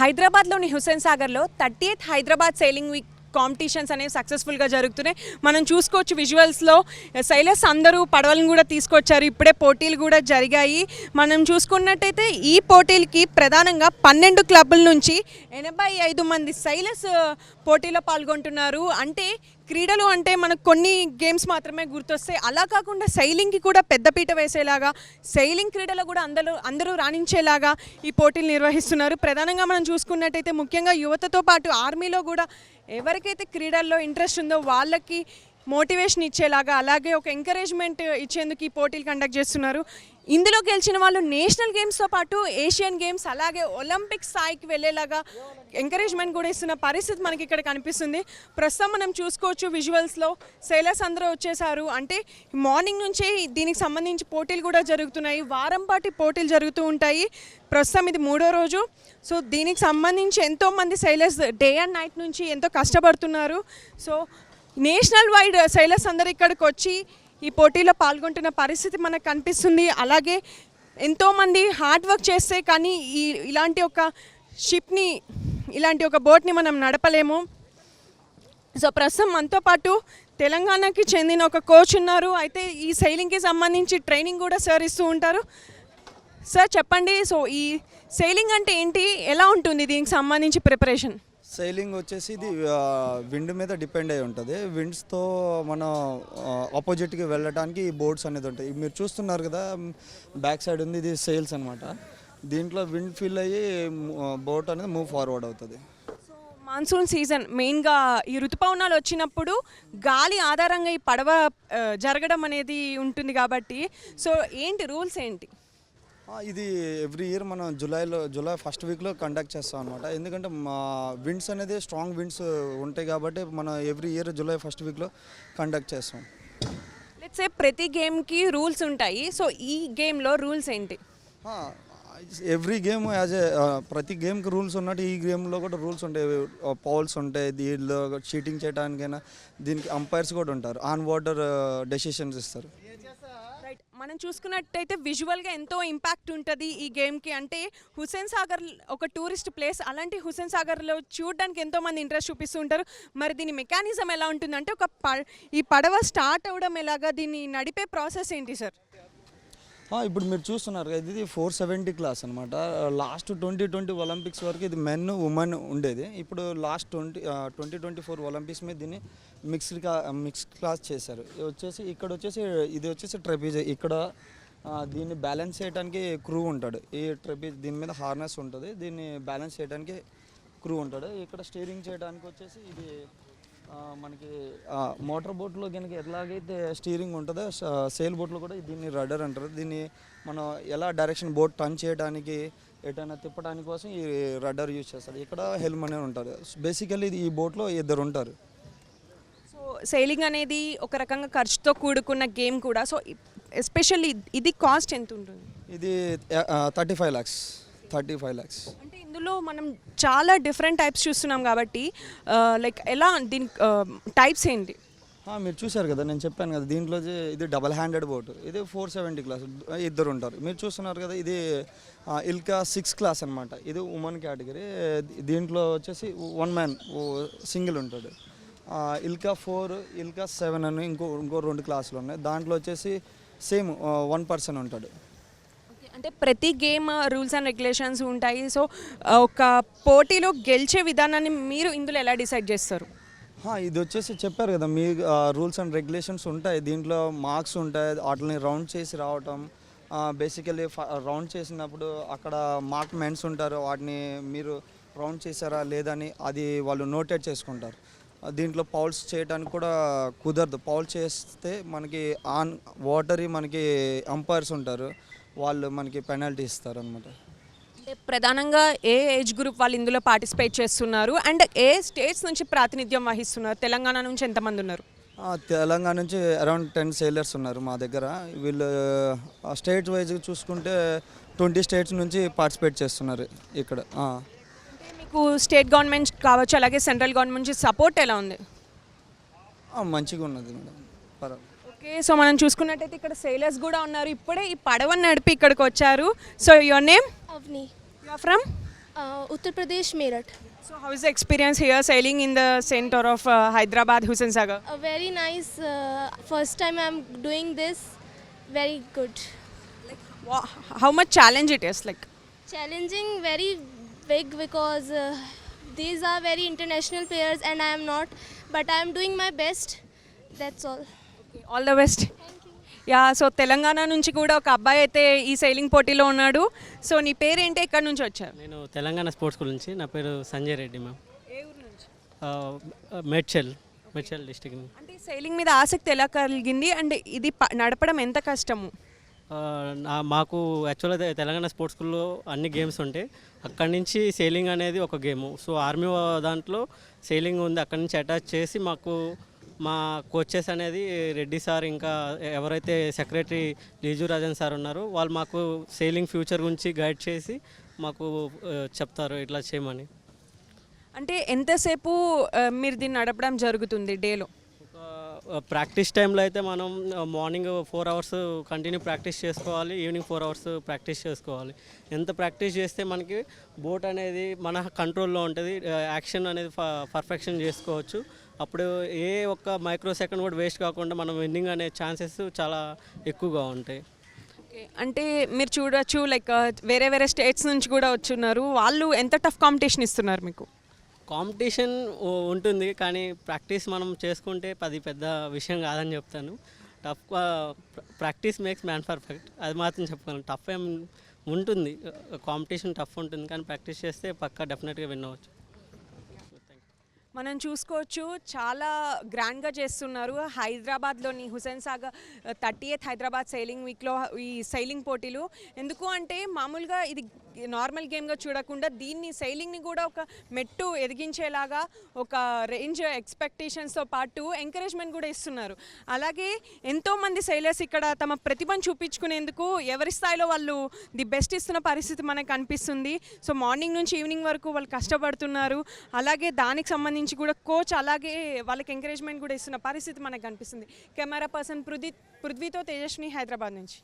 హైదరాబాద్లోని హుస్సేన్ సాగర్లో thirty eighth Hyderabad sailing week competitions అనేవి సక్సెస్ఫుల్గా జరుగుతున్నాయి. మనం చూసుకోవచ్చు విజువల్స్లో సైలర్స్ అందరూ పడవలను కూడా తీసుకొచ్చారు. ఇప్పుడే పోటీలు కూడా జరిగాయి. మనం చూసుకున్నట్టయితే ఈ పోటీలకి ప్రధానంగా పన్నెండు క్లబ్బుల నుంచి ఎనభై ఐదు మంది సైలర్స్ పోటీలో పాల్గొంటున్నారు. అంటే క్రీడలు అంటే మనకు కొన్ని గేమ్స్ మాత్రమే గుర్తొస్తాయి. అలా కాకుండా సైలింగ్కి కూడా పెద్దపీట వేసేలాగా సైలింగ్ క్రీడలో కూడా అందరూ అందరూ రాణించేలాగా ఈ పోటీలు నిర్వహిస్తున్నారు. ప్రధానంగా మనం చూసుకున్నట్టయితే ముఖ్యంగా యువతతో పాటు ఆర్మీలో కూడా ఎవరికైతే క్రీడల్లో ఇంట్రెస్ట్ ఉందో వాళ్ళకి మోటివేషన్ ఇచ్చేలాగా అలాగే ఒక ఎంకరేజ్మెంట్ ఇచ్చేందుకు ఈ పోటీలు కండక్ట్ చేస్తున్నారు. ఇందులో గెలిచిన వాళ్ళు నేషనల్ గేమ్స్తో పాటు ఏషియన్ గేమ్స్ అలాగే ఒలింపిక్ స్థాయికి వెళ్ళేలాగా ఎంకరేజ్మెంట్ కూడా ఇస్తున్న పరిస్థితి మనకి ఇక్కడ కనిపిస్తుంది. ప్రస్తుతం మనం చూసుకోవచ్చు విజువల్స్లో సేలర్స్ అందరూ వచ్చేసారు. అంటే మార్నింగ్ నుంచే దీనికి సంబంధించి పోటీలు కూడా జరుగుతున్నాయి. వారం పాటి పోటీలు జరుగుతూ ఉంటాయి. ప్రస్తుతం ఇది మూడో రోజు. సో దీనికి సంబంధించి ఎంతోమంది సైలర్స్ డే అండ్ నైట్ నుంచి ఎంతో కష్టపడుతున్నారు. సో నేషనల్ వైడ్ సైలర్స్ అందరు ఇక్కడికి వచ్చి ఈ పోటీలో పాల్గొంటున్న పరిస్థితి మనకు కనిపిస్తుంది. అలాగే ఎంతోమంది హార్డ్ వర్క్ చేస్తే కానీ ఈ ఇలాంటి ఒక షిప్ని ఇలాంటి ఒక బోట్ని మనం నడపలేము. సో ప్రస్తుతం మనతో పాటు తెలంగాణకి చెందిన ఒక కోచ్ ఉన్నారు. అయితే ఈ సైలింగ్కి సంబంధించి ట్రైనింగ్ కూడా సార్ ఇస్తూ ఉంటారు. సార్ చెప్పండి. సో ఈ సైలింగ్ అంటే ఏంటి? ఎలా ఉంటుంది దీనికి సంబంధించి ప్రిపరేషన్ సెయిలింగ్ వచ్చేసి ఇది విండ్ మీద డిపెండ్ అయి ఉంటుంది. విండ్స్తో మనం ఆపోజిట్కి వెళ్ళడానికి ఈ బోట్స్ అనేది ఉంటాయి. మీరు చూస్తున్నారు కదా బ్యాక్ సైడ్ ఉంది ఇది సేల్స్ అనమాట దీంట్లో విండ్ ఫిల్ అయ్యి బోట్ అనేది మూవ్ ఫార్వర్డ్ అవుతుంది. మాన్సూన్ సీజన్ మెయిన్గా ఈ ఋతుపవనాలు వచ్చినప్పుడు గాలి ఆధారంగా ఈ పడవ జరగడం అనేది ఉంటుంది కాబట్టి సో ఏంటి రూల్స్ ఏంటి? ఇది ఎవ్రీ ఇయర్ మనం జూలైలో జూలై ఫస్ట్ వీక్లో కండక్ట్ చేస్తాం అనమాట ఎందుకంటే మా విండ్స్ అనేది స్ట్రాంగ్ విండ్స్ ఉంటాయి కాబట్టి మనం ఎవ్రీ ఇయర్ జూలై ఫస్ట్ వీక్లో కండక్ట్ చేస్తాం. లెట్స్ సే ప్రతి గేమ్కి రూల్స్ ఉంటాయి. సో ఈ గేమ్లో రూల్స్ ఏంటి? ఎవ్రీ గేమ్ యాజ్ ఏ ప్రతి గేమ్కి రూల్స్ ఉన్నట్టు ఈ గేమ్లో కూడా రూల్స్ ఉంటాయి. పౌల్స్ ఉంటాయి. దీనిలో చీటింగ్ చేయడానికైనా దీనికి అంపైర్స్ కూడా ఉంటారు. ఆన్ వాటర్ డెసిషన్స్ ఇస్తారు. రైట్. మనం చూసుకున్నట్టయితే విజువల్గా ఎంతో ఇంపాక్ట్ ఉంటుంది ఈ గేమ్కి. అంటే హుస్సేన్ సాగర్ ఒక టూరిస్ట్ ప్లేస్. అలాంటి హుసేన్ సాగర్లో చూడడానికి ఎంతోమంది ఇంట్రెస్ట్ చూపిస్తూ ఉంటారు. మరి దీని మెకానిజం ఎలా ఉంటుందంటే ఒక ఈ పడవ స్టార్ట్ అవ్వడం ఎలాగా? దీన్ని నడిపే ప్రాసెస్ ఏంటి సార్? ఇప్పుడు మీరు చూస్తున్నారు కదా ఇది ఫోర్ సెవెంటీ క్లాస్ అనమాట లాస్ట్ ట్వంటీ ట్వంటీ ఒలింపిక్స్ వరకు ఇది మెన్ ఉమెన్ ఉండేది. ఇప్పుడు last twenty twenty twenty four Olympics మీద దీన్ని మిక్స్డ్ క్లా మిక్స్డ్ క్లాస్ చేశారు. వచ్చేసి ఇక్కడ వచ్చేసి ఇది వచ్చేసి ట్రెపీజ్. ఇక్కడ దీన్ని బ్యాలెన్స్ చేయడానికి క్రూ ఉంటాడు. ఈ ట్రెపీజ్ దీని మీద హార్నెస్ ఉంటుంది. దీన్ని బ్యాలెన్స్ చేయడానికి క్రూ ఉంటాడు. ఇక్కడ స్టీరింగ్ చేయడానికి వచ్చేసి ఇది మనకి మోటార్ బోట్లో కనుక ఎలాగైతే స్టీరింగ్ ఉంటుందో సేల్ బోట్లో కూడా దీన్ని రడర్ అంటారు. దీన్ని మనం ఎలా డైరెక్షన్ బోట్ టర్న్ చేయడానికి ఎటైనా తిప్పడానికి కోసం ఈ రడ్డర్ యూజ్ చేస్తారు. ఇక్కడ హెల్మ్ అనేది ఉంటారు బేసికల్లీ ఈ బోట్లో ఇద్దరు ఉంటారు. సో సెయిలింగ్ అనేది ఒక రకంగా ఖర్చుతో కూడుకున్న గేమ్ కూడా. సో ఎస్పెషల్లీ ఇది కాస్ట్ ఎంత ఉంటుంది ఇది thirty five lakhs thirty five lakhs. అంటే ఇందులో మనం చాలా డిఫరెంట్ టైప్స్ చూస్తున్నాం కాబట్టి లైక్ ఎలా దీని టైప్స్ ఏంటి? మీరు చూశారు కదా నేను చెప్పాను కదా దీంట్లో ఇది డబల్ హ్యాండెడ్ బోట్ ఇది ఫోర్ సెవెంటీ క్లాస్ ఇద్దరు ఉంటారు. మీరు చూస్తున్నారు కదా ఇది ఇల్కా సిక్స్ క్లాస్ అనమాట ఇది ఉమెన్ కేటగిరీ దీంట్లో వచ్చేసి వన్ మ్యాన్ సింగిల్ ఉంటాడు. ఇల్కా ఫోర్ ఇల్కా సెవెన్ అని ఇంకో ఇంకో రెండు క్లాసులు ఉన్నాయి. దాంట్లో వచ్చేసి సేమ్ వన్ పర్సన్ ఉంటాడు. అంటే ప్రతి గేమ్ రూల్స్ అండ్ రెగ్యులేషన్స్ ఉంటాయి. సో ఒక పోటీలో గెలిచే విధానాన్ని మీరు ఇందులో ఎలా డిసైడ్ చేస్తారు? ఇది వచ్చేసి చెప్పారు కదా మీ రూల్స్ అండ్ రెగ్యులేషన్స్ ఉంటాయి. దీంట్లో మార్క్స్ ఉంటాయి వాటిని రౌండ్ చేసి రావటం బేసికలీ రౌండ్ చేసినప్పుడు అక్కడ మార్క్ మెన్స్ ఉంటారు. వాటిని మీరు రౌండ్ చేశారా లేదని అది వాళ్ళు నోటెడ్ చేసుకుంటారు. దీంట్లో పౌల్స్ చేయడానికి కూడా కుదరదు. పౌల్ చేస్తే మనకి ఆన్ వాటరీ మనకి అంపైర్స్ ఉంటారు. వాళ్ళు మనకి పెనాల్టీ ఇస్తారు అనమాట అంటే ప్రధానంగా ఏ ఏజ్ గ్రూప్ వాళ్ళు ఇందులో పార్టిసిపేట్ చేస్తున్నారు? అండ్ ఏ స్టేట్స్ నుంచి ప్రాతినిధ్యం వహిస్తున్నారు? తెలంగాణ నుంచి ఎంతమంది ఉన్నారు? తెలంగాణ నుంచి అరౌండ్ టెన్ సేలర్స్ ఉన్నారు మా దగ్గర. వీళ్ళు స్టేట్ వైజ్ చూసుకుంటే ట్వంటీ స్టేట్స్ నుంచి పార్టిసిపేట్ చేస్తున్నారు ఇక్కడ. మీకు స్టేట్ గవర్నమెంట్ కావచ్చు అలాగే సెంట్రల్ గవర్నమెంట్ నుంచి సపోర్ట్ ఎలా ఉంది? మంచిగా ఉన్నది మేడం. పర్వాలేదు. ఓకే సో మనం చూసుకున్నట్టయితే ఇక్కడ సేలర్స్ కూడా ఉన్నారు. ఇప్పుడే ఈ పడవని నడిపి ఇక్కడికి వచ్చారు. So your name Avni from Uttar Pradesh Meerut so how's experience here sailing in the centre of Hyderabad Hussain Sagar very nice first time I'm doing this very good how much challenge it is like challenging very big because these are very international players and I'm not but I'm doing my best that's all all the best yeah so Telangana నుంచి కూడా ఒక అబ్బాయి అయితే ఈ sailing పోటీలో ఉన్నాడు. So నీ పేరేంటి? ఎక్కడి నుంచి వచ్చారు నేను తెలంగాణ స్పోర్ట్స్ స్కూల్ నుంచి. నా పేరు సంజయ్ రెడ్డి మ్యామ్ ఏ ఊరు నుంచి? ఆ, మేడ్చల్ మేడ్చల్ డిస్టిక్ అంటే సైలింగ్ మీద ఆసక్తి ఎలా కలిగింది? అండ్ ఇది ప- నడపడం ఎంత కష్టము? మాకు యాక్చువల్గా తె- తెలంగాణ స్పోర్ట్స్ స్కూల్లో అన్ని గేమ్స్ ఉంటాయి అక్కడి నుంచి సేలింగ్ అనేది ఒక గేమ్ సో ఆర్మీ దాంట్లో సేలింగ్ ఉంది. అక్కడి నుంచి అటాచ్ చేసి మాకు మా కోచెస్ అనేది రెడ్డి సార్ ఇంకా ఎవరైతే సెక్రటరీ లీజు రాజన్ సార్ ఉన్నారో వాళ్ళు మాకు సేలింగ్ ఫ్యూచర్ గురించి గైడ్ చేసి మాకు చెప్తారు ఇట్లా చేయమని. అంటే ఎంతసేపు మీరు దీన్ని నడపడం జరుగుతుంది డేలో? ప్రాక్టీస్ టైంలో అయితే మనం morning four hours continue practice చేసుకోవాలి ఈవినింగ్ ఫోర్ అవర్స్ ప్రాక్టీస్ చేసుకోవాలి. ఎంత ప్రాక్టీస్ చేస్తే మనకి బోట్ అనేది మన కంట్రోల్లో ఉంటుంది యాక్షన్ అనేది పర్ఫెక్షన్ చేసుకోవచ్చు. అప్పుడు ఏ ఒక్క మైక్రో సెకండ్ కూడా వేస్ట్ కాకుండా మనం విన్నింగ్ అనే ఛాన్సెస్ చాలా ఎక్కువగా ఉంటాయి. అంటే మీరు చూడొచ్చు లైక్ వేరే వేరే స్టేట్స్ నుంచి కూడా వచ్చున్నారు. వాళ్ళు ఎంత టఫ్ కాంపిటీషన్ ఇస్తున్నారు మీకు? కాంపిటీషన్ ఉంటుంది కానీ ప్రాక్టీస్ మనం చేసుకుంటే అది పెద్ద విషయం కాదని చెప్తాను. Tough practice makes man perfect. అది మాత్రం చెప్పగలను. టఫ్ ఏం ఉంటుంది. కాంపిటీషన్ టఫ్ ఉంటుంది కానీ ప్రాక్టీస్ చేస్తే పక్కా డెఫినెట్గా విన్ అవ్వచ్చు. మనం చూసుకోవచ్చు చాలా గ్రాండ్గా చేస్తున్నారు. హైదరాబాద్లోని Hussain Sagar thirty eighth Hyderabad sailing వీక్లో ఈ సైలింగ్ పోటీలు. ఎందుకు అంటే మామూలుగా ఇది నార్మల్ గేమ్గా చూడకుండా దీన్ని సైలింగ్ని కూడా ఒక మెట్టు ఎదిగించేలాగా ఒక రేంజ్ ఎక్స్పెక్టేషన్స్తో పాటు ఎంకరేజ్మెంట్ కూడా ఇస్తున్నారు. అలాగే ఎంతోమంది సైలర్స్ ఇక్కడ తమ ప్రతిభను చూపించుకునేందుకు ఎవరి స్థాయిలో వాళ్ళు ది బెస్ట్ ఇస్తున్న పరిస్థితి మనకు కనిపిస్తుంది సో మార్నింగ్ నుంచి ఈవినింగ్ వరకు వాళ్ళు కష్టపడుతున్నారు. అలాగే దానికి సంబంధించి కూడా కోచ్ అలాగే వాళ్ళకి ఎంకరేజ్మెంట్ కూడా ఇస్తున్న పరిస్థితి మనకు కనిపిస్తుంది కెమెరా పర్సన్ పృథ్వీ పృథ్వీతో తేజస్విని హైదరాబాద్ నుంచి.